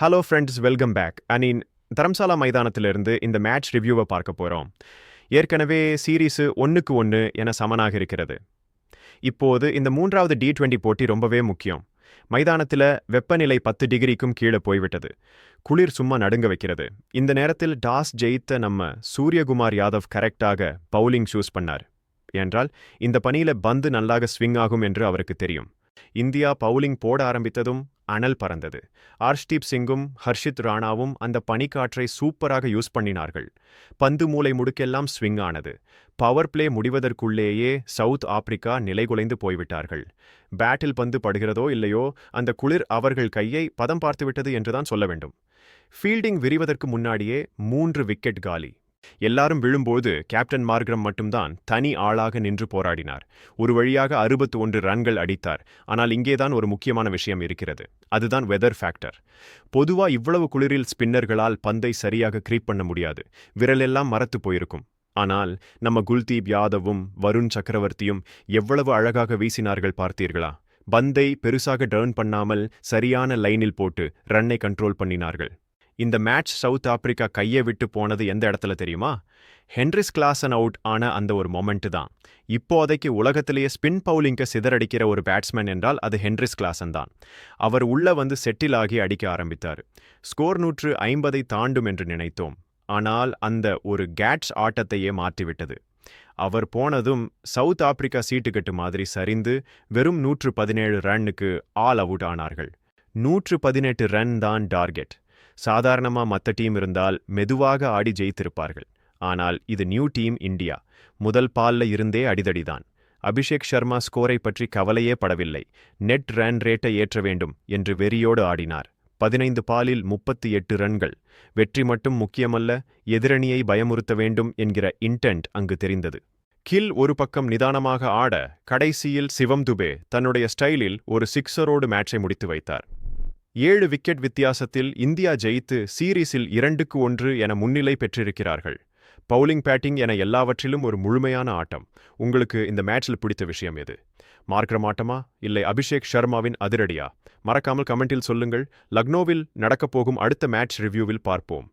Hello friends welcome back and Dharamshala மைதானத்திலிருந்து இந்த match ரிவ்யூவை பார்க்க போகிறோம் ஏற்கனவே சீரீஸு ஒன்றுக்கு ஒன்று என சமனாக இருக்கிறது. இப்போது இந்த மூன்றாவது டி டுவெண்ட்டி போட்டி ரொம்பவே முக்கியம். மைதானத்தில் வெப்பநிலை பத்து டிகிரிக்கும் கீழே போய்விட்டது. குளிர் சும்மா நடுங்க வைக்கிறது. இந்த நேரத்தில் டாஸ் ஜெயித்த நம்ம சூரியகுமார் யாதவ் கரெக்டாக பவுலிங் சூஸ் பண்ணார். என்றால் இந்த பணியில பந்து நல்லாக ஸ்விங் ஆகும் என்று அவருக்கு தெரியும். இந்தியா பவுலிங் போட ஆரம்பித்ததும் அனல் பறந்தது. ஆர்ஷ்தீப் சிங்கும் ஹர்ஷித் ராணாவும் அந்த பனிக்காற்றை சூப்பராக யூஸ் பண்ணினார்கள். பந்து மூலை முடுக்கெல்லாம் ஸ்விங் ஆனது. பவர் பிளே முடிவதற்குள்ளேயே சவுத் ஆப்பிரிக்கா நிலைகுலைந்து போய்விட்டார்கள். பேட்டில் பந்து படுகிறதோ இல்லையோ அந்த குளிர் அவர்கள் கையை பதம் பார்த்துவிட்டது என்றுதான் சொல்ல வேண்டும். ஃபீல்டிங் விரிவதற்கு முன்னாடியே மூன்று விக்கெட் காலி. எல்லாரும் விழும்போது கேப்டன் மார்க்ரம் மட்டும்தான் தனி ஆளாக நின்று போராடினார். ஒரு வழியாக அறுபத்து ஒன்று ரன்கள் அடித்தார். ஆனால் இங்கேதான் ஒரு முக்கியமான விஷயம் இருக்கிறது. அதுதான் வெதர் ஃபேக்டர் பொதுவா இவ்வளவு குளிரில் ஸ்பின்னர்களால் பந்தை சரியாக கிரீப் பண்ண முடியாது. விரலெல்லாம் மரத்து போயிருக்கும். ஆனால் நம்ம குல்தீப் யாதவும் வருண் சக்கரவர்த்தியும் எவ்வளவு அழகாக வீசினார்கள் பார்த்தீர்களா? பந்தை பெருசாக டர்ன் பண்ணாமல் சரியான லைனில் போட்டு ரன்னை கண்ட்ரோல் பண்ணினார்கள். இந்த மேட்ச் சவுத் ஆப்பிரிக்கா கையை விட்டு போனது எந்த இடத்துல தெரியுமா? ஹென்ரிஸ் கிளாசன் அவுட் ஆன அந்த ஒரு மொமெண்ட் தான். இப்போதைக்கு உலகத்திலேயே ஸ்பின் பவுலிங்க சிதறடிக்கிற ஒரு பேட்ஸ்மேன் என்றால் அது ஹென்ரிஸ் கிளாசன் தான். அவர் உள்ள வந்து செட்டில் ஆகி அடிக்க ஆரம்பித்தார். ஸ்கோர் நூற்று ஐம்பதை தாண்டும் என்று நினைத்தோம். ஆனால் அந்த ஒரு கேட்ஸ் ஆட்டத்தையே மாற்றிவிட்டது. அவர் போனதும் சவுத் ஆப்பிரிக்கா சீட்டுக்கட்டு மாதிரி சரிந்து வெறும் நூற்று பதினேழு ரன்னுக்கு ஆல் அவுட் ஆனார்கள். நூற்று பதினெட்டு ரன் தான் டார்கெட் சாதாரணமா மற்ற டீம் இருந்தால் மெதுவாக ஆடி ஜெயித்திருப்பார்கள். ஆனால் இது நியூ டீம் இந்தியா. முதல் பால்ல இருந்தே அடிதடிதான். அபிஷேக் சர்மா ஸ்கோரை பற்றி கவலையே படவில்லை. நெட் ரன் ரேட்டை ஏற்ற வேண்டும் என்று வெறியோடு ஆடினார். பதினைந்து பாலில் முப்பத்தி எட்டு ரன்கள். வெற்றி மட்டும் முக்கியமல்ல எதிரணியை பயமுறுத்த வேண்டும் என்கிற இன்டென்ட் அங்கு தெரிந்தது. கில் ஒரு பக்கம் நிதானமாக ஆட கடைசியில் சிவம் துபே தன்னுடைய ஸ்டைலில் ஒரு சிக்ஸரோடு மேட்சை முடித்து வைத்தார். ஏழு விக்கெட் வித்தியாசத்தில் இந்தியா ஜெயித்து சீரீஸில் இரண்டுக்கு ஒன்று என முன்னிலை பெற்றிருக்கிறார்கள். பவுலிங் பேட்டிங் என எல்லாவற்றிலும் ஒரு முழுமையான ஆட்டம். உங்களுக்கு இந்த மேட்ச்சில் பிடித்த விஷயம் எது? மார்க்கிற மாட்டமா இல்லை அபிஷேக் சர்மாவின் அதிரடியா? மறக்காமல் கமெண்டில் சொல்லுங்கள். லக்னோவில் நடக்கப்போகும் அடுத்த மேட்ச் ரிவ்யூவில் பார்ப்போம்.